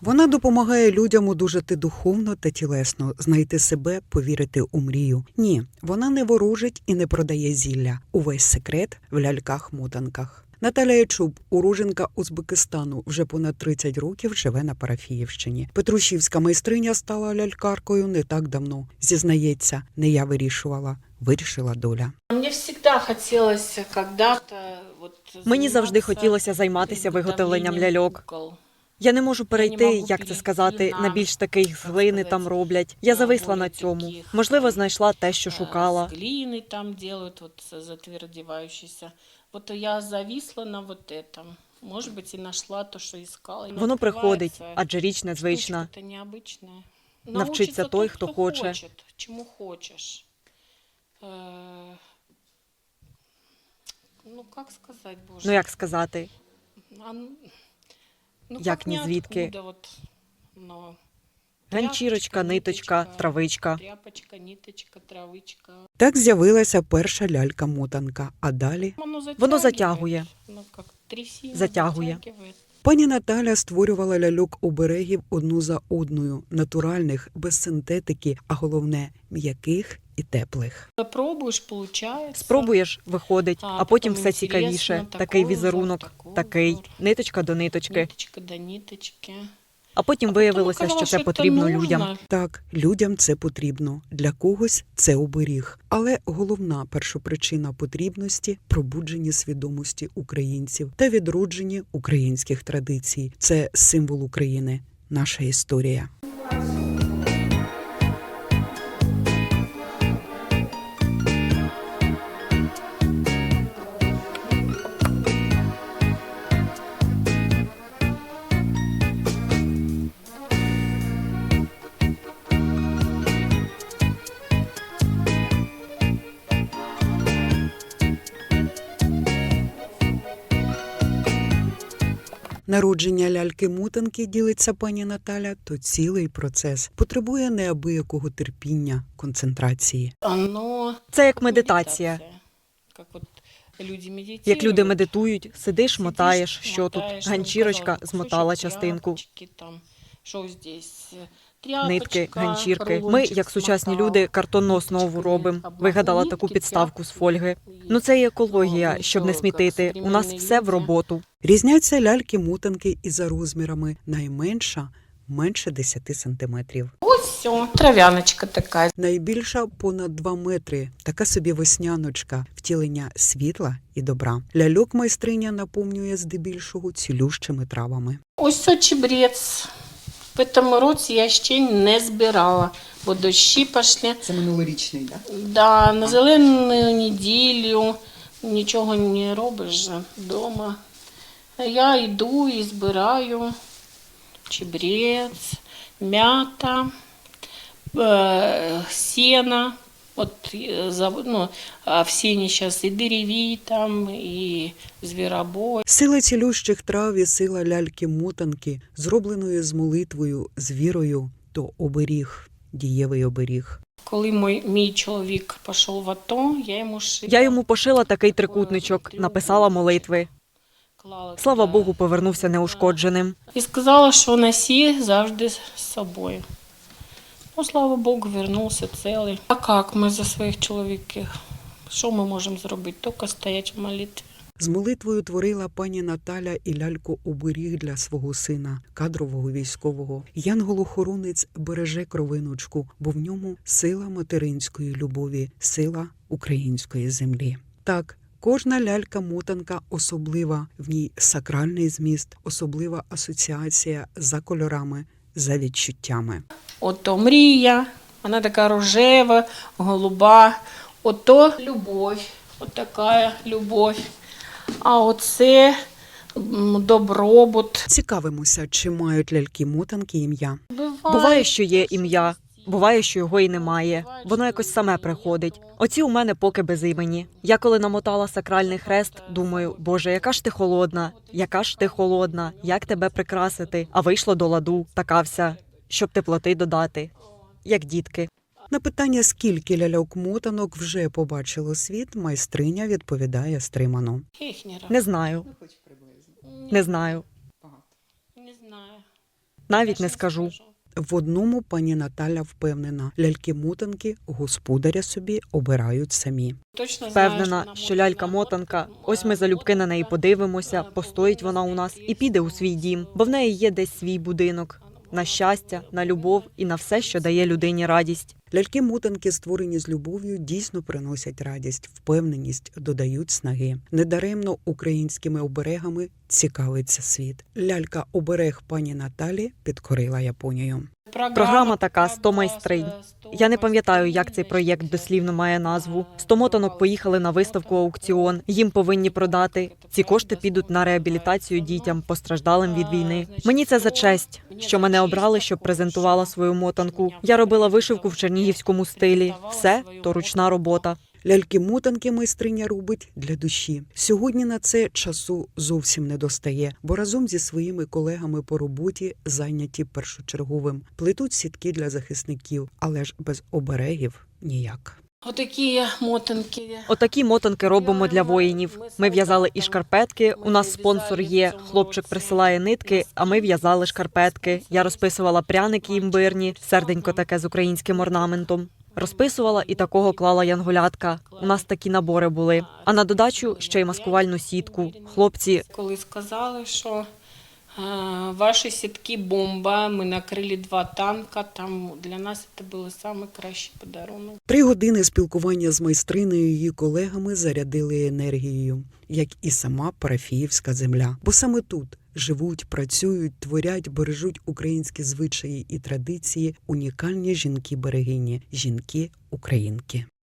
Вона допомагає людям одужати духовно та тілесно, знайти себе, повірити у мрію. Ні, вона не ворожить і не продає зілля. Увесь секрет в ляльках-мотанках. Наталя Ячуб, уроженка Узбекистану, вже понад 30 років живе на Парафіївщині. Петрушівська майстриня стала лялькаркою не так давно. Зізнається, не я вирішувала, вирішила доля. Мне всегда хотелось когда-то Мені завжди хотілося займатися виготовленням ляльок. кукол. Я не можу перейти, можу як це перейти сказати, на, на більш таких з так глини сказати, там роблять. Я на зависла более на цьому. таких, Можливо, е, знайшла те, що Э, шукала. С глины там делают, вот с- затвердевающийся. Вот я зависла на вот этом. Может быть, и нашла то, что искала. И Воно приходить, открывается адже річ незвична. штучка-то необычная. Навчиться Научится той, тот, хто хоче. хочет, чему хочешь. Э, Ну, как сказать, боже. Ну як сказати, А, Ну, Як ні звідки? вот, но ганчірочка, ниточка, травичка. Тряпочка, ниточка, травичка. Так з'явилася перша лялька-мотанка, а далі Воно затягує. Воно затягує. Ну, как трясина, Затягує. затягивает. Пані Наталя створювала ляльок оберегів одну за одною, натуральних, без синтетики, а головне м'яких і теплих. Пробуєш, получається. Спробуєш, виходить, А, а потім все цікавіше. такий Такий візерунок, такий такий, ниточка до ниточки. Ниточка до ниточки. А потім А виявилося, потім що це потрібно нужно. людям. Так, людям це потрібно, для когось це оберіг. Але головна першопричина потрібності пробудження свідомості українців та відродження українських традицій. Це символ України, наша історія. Народження ляльки-мутанки ділиться пані Наталя, то цілий процес потребує неабиякого терпіння, концентрації. Оно Це як медитація. Как вот люди. Як люди медитують, сидиш, Сидиш, мотаєш, що тут ганчірочка змотала частинку. тряпочки Там, що здесь? Тряпочка, Нитки, ганчірки. Ми, як сучасні смотав, люди, картонну основу робимо. Вигадала нитки, таку підставку з фольги. Ну це і екологія, щоб не смітити. У нас все в роботу. Різняться ляльки-мутанки і за розмірами. Найменша менше 10 сантиметрів. Ось все, травяночка така. Найбільша понад 2 метри, така собі весняночка, втілення світла і добра. Ляльок майстриня наповнює здебільшого цілющими травами. Ось чебрець. В цьому році я ще не збирала, бо дощі пішли. Це минулорічний, так? Да, на зелену неділю нічого не робиш вдома. Я йду і збираю чебрець, м'ята, е, сіна. От е, ну, а в сіні зараз і дереві, там, і звіробой. Сила цілющих трав і сила ляльки-мотанки, зробленої з молитвою, з вірою, то оберіг, дієвий оберіг. Коли мій, мій чоловік пішов в АТО, я йому шила. Я йому пошила такий трикутничок, написала молитви. Слава. Богу, повернувся неушкодженим. І сказала, що носи завжди з собою. Ну, слава Богу, вернувся цілий. А як ми за своїх чоловіків? Що ми можемо зробити? Тільки стояти в молитві. З молитвою творила пані Наталя і ляльку оберіг для свого сина, кадрового військового. Янгол-охоронець береже кровиночку, бо в ньому сила материнської любові, сила української землі. Так, кожна лялька-мотанка особлива, в ній сакральний зміст, особлива асоціація за кольорами, за відчуттями. Ото мрія, вона така рожева, голуба. Ото любов, от така любов. А оце добробут. Цікавимося, чи мають ляльки-мотанки ім'я. Буває, що є ім'я, буває, що його і немає. Воно якось саме приходить. Оці у мене поки без імені. Я коли намотала сакральний хрест, думаю, Боже, яка ж ти холодна, яка ж ти холодна, як тебе прикрасити? А вийшло до ладу, така вся, щоб теплоти додати, як дітки. На питання, скільки ляльок-мотанок вже побачило світ, майстриня відповідає стримано. Не, Не знаю, не знаю. Не знаю. Навіть не скажу. В одному пані Наталя впевнена, ляльки-мотанки господаря собі обирають самі. Точно Впевнена, що лялька-мотанка, ось ми залюбки на неї подивимося, постоїть вона у нас і піде у свій дім, бо в неї є десь свій будинок. На щастя, на любов і на все, що дає людині радість. Ляльки-мотанки, створені з любов'ю, дійсно приносять радість, впевненість, додають снаги. Недаремно українськими оберегами цікавиться світ. Лялька оберег пані Наталі підкорила Японію. Програма така «100 майстринь». Я не пам'ятаю, як цей проєкт дослівно має назву. Сто мотанок поїхали на виставку аукціон. Їм повинні продати. Ці кошти підуть на реабілітацію дітям, постраждалим від війни. Мені це за честь, що мене обрали, щоб презентувала свою мотанку. Я робила вишивку в чернігівському стилі. Все то ручна робота. Ляльки-мотанки майстриня робить для душі. Сьогодні на це часу зовсім не достає, бо разом зі своїми колегами по роботі зайняті першочерговим. Плетуть сітки для захисників, але ж без оберегів ніяк. Отакі мотанки. Отакі мотанки робимо для воїнів. Ми в'язали і шкарпетки. У нас спонсор є. Хлопчик присилає нитки, а ми в'язали шкарпетки. Я розписувала пряники імбирні, серденько таке з українським орнаментом. Розписувала і такого клала янголятка. У нас такі набори були. А на додачу ще й маскувальну сітку. Хлопці Коли сказали, що ваші сітки бомба, ми накрили два танка, там для нас це був найкращий подарунок. Три години спілкування з майстриною її колегами зарядили енергією, як і сама парафіївська земля. Бо саме тут живуть, працюють, творять, бережуть українські звичаї і традиції, унікальні жінки-берегині, жінки-українки.